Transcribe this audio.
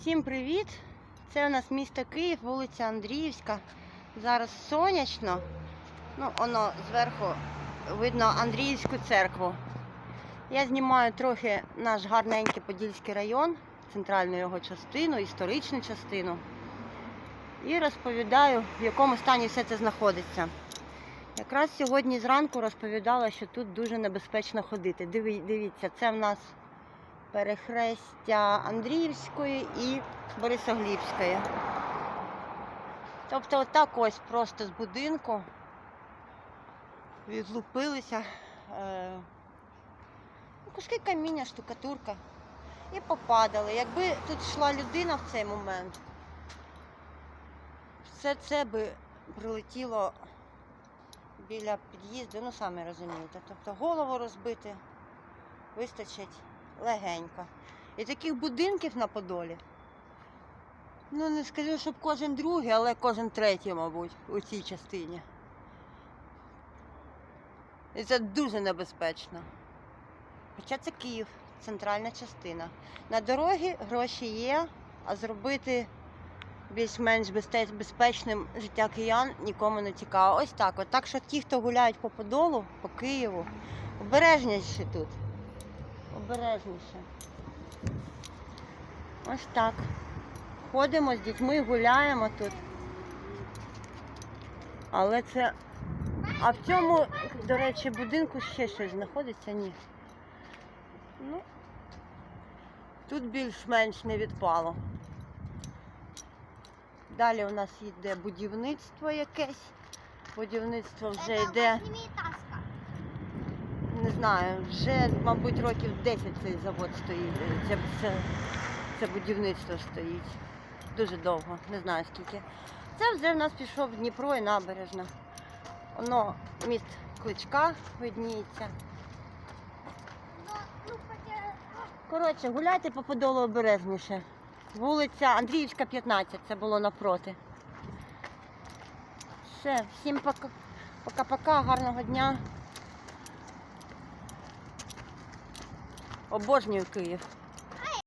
Всім привіт! Це у нас місто Київ, вулиця Андріївська. Зараз сонячно. Ну, воно зверху видно Андріївську церкву. Я знімаю трохи наш гарненький Подільський район, центральну його частину, історичну частину. І розповідаю, в якому стані все це знаходиться. Якраз сьогодні зранку розповідала, що тут дуже небезпечно ходити. Диві- Дивіться, це в нас перехрестя Андріївської і Борисоглібської. Тобто отак ось просто з будинку відлупилися е, куски каміння, штукатурка і попадали. Якби тут йшла людина в цей момент, все це би прилетіло біля під'їзду, ну самі розумієте. Тобто голову розбити вистачить легенько. І таких будинків на Подолі. Ну, не скажу, щоб кожен другий, але кожен третій, мабуть, у цій частині. І це дуже небезпечно. Хоча це Київ, центральна частина. На дорогі гроші є, а зробити більш-менш безпечним життя киян нікому не цікаво. Ось так. От. Так що ті, хто гуляють по Подолу, по Києву, обережніші тут. Обережніше. Ось так. Ходимо з дітьми, гуляємо тут. Але це. А в цьому, до речі, будинку ще щось знаходиться? Ні. Ну, тут більш-менш не відпало. Далі у нас йде будівництво якесь. Будівництво вже йде, восьмиэтажка. Не знаю, вже, мабуть, років 10 цей завод стоїть. Це, це, це будівництво стоїть. Дуже довго, не знаю скільки. Це вже в нас пішов Дніпро і набережна. Воно міст кличка видніється. Коротше, гуляйте по Подолу обережніше. Вулиця Андріївська, 15, це було напроти. Все, всім пока-пока, гарного дня. Обожнюю Київ.